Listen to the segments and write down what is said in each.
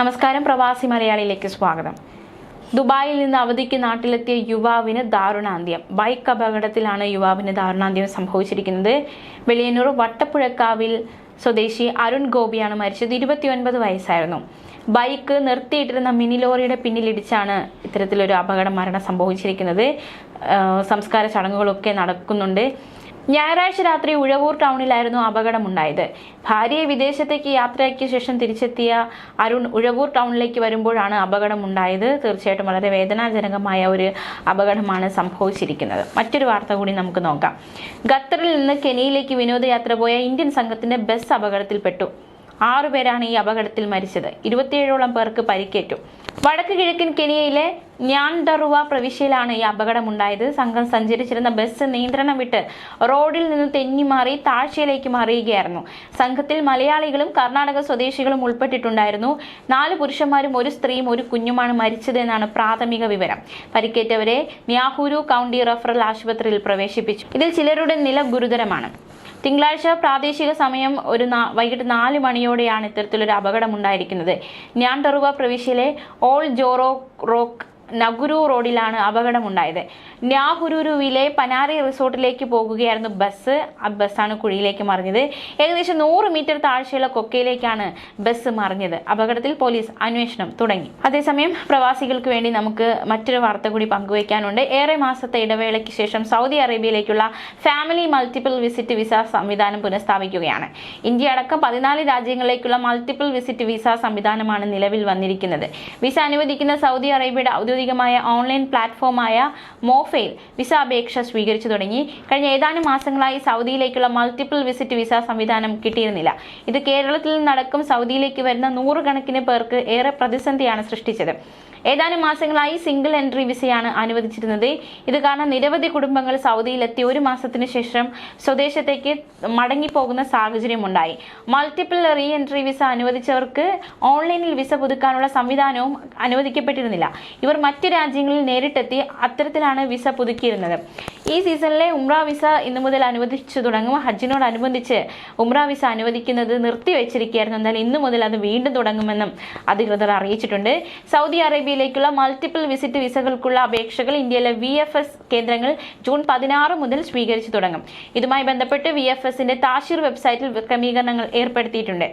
നമസ്കാരം പ്രവാസി മലയാളിയിലേക്ക് സ്വാഗതം. ദുബായിൽ നിന്ന് അവധിക്ക് നാട്ടിലെത്തിയ യുവാവിന് ദാരുണാന്ത്യം. ബൈക്ക് അപകടത്തിലാണ് യുവാവിന് ദാരുണാന്ത്യം സംഭവിച്ചിരിക്കുന്നത്. വെളിയന്നൂർ വട്ടപ്പുഴക്കാവിൽ സ്വദേശി അരുൺ ഗോപിയാണ് മരിച്ചത്. ഇരുപത്തിയൊൻപത് വയസ്സായിരുന്നു. ബൈക്ക് നിർത്തിയിട്ടിരുന്ന മിനി ലോറിയുടെ പിന്നിലിടിച്ചാണ് ഇത്തരത്തിലൊരു അപകട മരണം സംഭവിച്ചിരിക്കുന്നത്. സംസ്കാര ചടങ്ങുകളൊക്കെ നടക്കുന്നുണ്ട്. ഞായറാഴ്ച രാത്രി ഉഴവൂർ ടൗണിലായിരുന്നു അപകടമുണ്ടായത്. ഭാര്യയെ വിദേശത്തേക്ക് യാത്രയാക്കിയ ശേഷം തിരിച്ചെത്തിയ അരുൺ ഉഴവൂർ ടൗണിലേക്ക് വരുമ്പോഴാണ് അപകടമുണ്ടായത്. തീർച്ചയായിട്ടും വളരെ വേദനാജനകമായ ഒരു അപകടമാണ് സംഭവിച്ചിരിക്കുന്നത്. മറ്റൊരു വാർത്ത കൂടി നമുക്ക് നോക്കാം. ഖത്തറിൽ നിന്ന് കെനിയിലേക്ക് വിനോദയാത്ര പോയ ഇന്ത്യൻ സംഘത്തിന്റെ ബസ് അപകടത്തിൽപ്പെട്ടു. ആറുപേരാണ് ഈ അപകടത്തിൽ മരിച്ചത്. ഇരുപത്തിയേഴോളം പേർക്ക് പരിക്കേറ്റു. വടക്ക് കിഴക്കൻ കെനിയയിലെ ഞാൻഡറുവ പ്രവിശ്യയിലാണ് ഈ അപകടമുണ്ടായത്. സംഘം സഞ്ചരിച്ചിരുന്ന ബസ് നിയന്ത്രണം വിട്ട് റോഡിൽ നിന്ന് തെന്നിമാറി താഴ്ചയിലേക്ക് മറിയുകയായിരുന്നു സംഘത്തിൽ മലയാളികളും കർണാടക സ്വദേശികളും ഉൾപ്പെട്ടിട്ടുണ്ടായിരുന്നു. നാല് പുരുഷന്മാരും ഒരു സ്ത്രീയും ഒരു കുഞ്ഞുമാണ് മരിച്ചത് എന്നാണ് പ്രാഥമിക വിവരം. പരിക്കേറ്റവരെ ന്യാഹുരു കൗണ്ടി റഫറൽ ആശുപത്രിയിൽ പ്രവേശിപ്പിച്ചു. ഇതിൽ ചിലരുടെ നില ഗുരുതരമാണ്. തിങ്കളാഴ്ച പ്രാദേശിക സമയം ഒരു വൈകിട്ട് നാല് മണിയോടെയാണ് ഇത്തരത്തിലൊരു അപകടം ഉണ്ടായിരിക്കുന്നത് ടെറുവ പ്രവിശ്യയിലെ ഓൾ ജോറോ റോക്ക് നഗുരു റോഡിലാണ് അപകടമുണ്ടായത്. ന്യാഹുരുവിലെ പനാരി റിസോർട്ടിലേക്ക് പോകുകയായിരുന്നു ബസ്. ആ ബസ്സാണ് കുഴിയിലേക്ക് മറിഞ്ഞത്. ഏകദേശം നൂറ് മീറ്റർ താഴ്ചയുള്ള കൊക്കയിലേക്കാണ് ബസ് മറിഞ്ഞത്. അപകടത്തിൽ പോലീസ് അന്വേഷണം തുടങ്ങി. അതേസമയം പ്രവാസികൾക്ക് വേണ്ടി നമുക്ക് മറ്റൊരു വാർത്ത കൂടി പങ്കുവയ്ക്കാനുണ്ട്. ഏറെ മാസത്തെ ഇടവേളയ്ക്ക് ശേഷം സൗദി അറേബ്യയിലേക്കുള്ള ഫാമിലി മൾട്ടിപ്പിൾ വിസിറ്റ് വിസ സംവിധാനം പുനഃസ്ഥാപിക്കുകയാണ്. ഇന്ത്യ അടക്കം പതിനാല് രാജ്യങ്ങളിലേക്കുള്ള മൾട്ടിപ്പിൾ വിസിറ്റ് വിസ സംവിധാനമാണ് നിലവിൽ വന്നിരിക്കുന്നത്. വിസ അനുവദിക്കുന്ന സൗദി അറേബ്യയുടെ ഔദ്യോഗികമായ ഓൺലൈൻ പ്ലാറ്റ്ഫോമായ മോഫയിൽ വിസ അപേക്ഷ സ്വീകരിച്ചു തുടങ്ങി. കഴിഞ്ഞ ഏതാനും മാസങ്ങളായി സൗദിയിലേക്കുള്ള മൾട്ടിപ്പിൾ വിസിറ്റ് വിസ സംവിധാനം കിട്ടിയിരുന്നില്ല. ഇത് കേരളത്തിൽ നിന്നടക്കം സൗദിയിലേക്ക് വരുന്ന നൂറുകണക്കിന് പേർക്ക് ഏറെ പ്രതിസന്ധിയാണ് സൃഷ്ടിച്ചത്. ഏതാനും മാസങ്ങളായി സിംഗിൾ എൻട്രി വിസയാണ് അനുവദിച്ചിരുന്നത്. ഇത് കാരണം നിരവധി കുടുംബങ്ങൾ സൗദിയിലെത്തി ഒരു മാസത്തിന് ശേഷം സ്വദേശത്തേക്ക് മടങ്ങിപ്പോകുന്ന സാഹചര്യമുണ്ടായി. മൾട്ടിപ്പിൾ റീ എൻട്രി വിസ അനുവദിച്ചവർക്ക് ഓൺലൈനിൽ വിസ പുതുക്കാനുള്ള സംവിധാനവും അനുവദിക്കപ്പെട്ടിരുന്നില്ല. ഇവർ മറ്റ് രാജ്യങ്ങളിൽ നേരിട്ടെത്തി അത്തരത്തിലാണ് വിസ പുതുക്കിയിരുന്നത്. ഈ സീസണിലെ ഉംറ വിസ ഇന്നു മുതൽ അനുവദിച്ചു തുടങ്ങും. ഹജ്ജിനോടനുബന്ധിച്ച് ഉംറ വിസ അനുവദിക്കുന്നത് നിർത്തിവെച്ചിരിക്കുകയായിരുന്നു. എന്നാൽ ഇന്നു മുതൽ അത് വീണ്ടും തുടങ്ങുമെന്നും അധികൃതർ അറിയിച്ചിട്ടുണ്ട്. സൗദി അറേബ്യയിലേക്കുള്ള മൾട്ടിപ്പിൾ വിസിറ്റ് വിസകൾക്കുള്ള അപേക്ഷകൾ ഇന്ത്യയിലെ വി എഫ് എസ് കേന്ദ്രങ്ങൾ ജൂൺ പതിനാറ് മുതൽ സ്വീകരിച്ചു തുടങ്ങും. ഇതുമായി ബന്ധപ്പെട്ട് വി എഫ് എസിന്റെ താഷിർ വെബ്സൈറ്റിൽ ക്രമീകരണങ്ങൾ ഏർപ്പെടുത്തിയിട്ടുണ്ട്.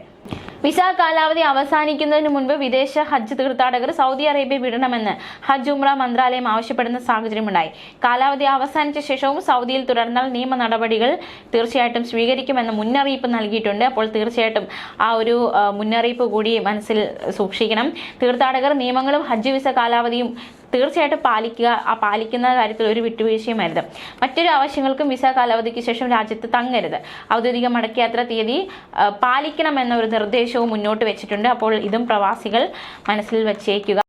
വിസ കാലാവധി അവസാനിക്കുന്നതിന് മുൻപ് വിദേശ ഹജ്ജ് തീർത്ഥാടകർ സൗദി അറേബ്യ വിടണമെന്ന് ഹജ്ജ് ഉംറ മന്ത്രാലയം ആവശ്യപ്പെടുന്ന സാഹചര്യമുണ്ടായി. കാലാവധി അവസാനിച്ച ശേഷവും സൗദിയിൽ തുടർന്നാൽ നിയമ നടപടികൾ തീർച്ചയായിട്ടും സ്വീകരിക്കുമെന്ന് മുന്നറിയിപ്പ് നൽകിയിട്ടുണ്ട്. അപ്പോൾ തീർച്ചയായിട്ടും ആ ഒരു മുന്നറിയിപ്പ് കൂടി മനസ്സിൽ സൂക്ഷിക്കണം. തീർത്ഥാടകർ നിയമങ്ങളും ഹജ്ജ് വിസ കാലാവധിയും തീർച്ചയായിട്ടും പാലിക്കുക ആ പാലിക്കുന്ന കാര്യത്തിൽ ഒരു വിട്ടുവീഴ്ചയും അരുത് മറ്റൊരു ആവശ്യങ്ങൾക്കും വിസ കാലാവധിക്ക് ശേഷം രാജ്യത്ത് തങ്ങരുത്. ഔദ്യോഗിക മടക്കയാത്ര തീയതി പാലിക്കണമെന്ന ഒരു നിർദ്ദേശവും മുന്നോട്ട് വെച്ചിട്ടുണ്ട്. അപ്പോൾ ഇതും പ്രവാസികൾ മനസ്സിൽ വച്ചേക്കുക.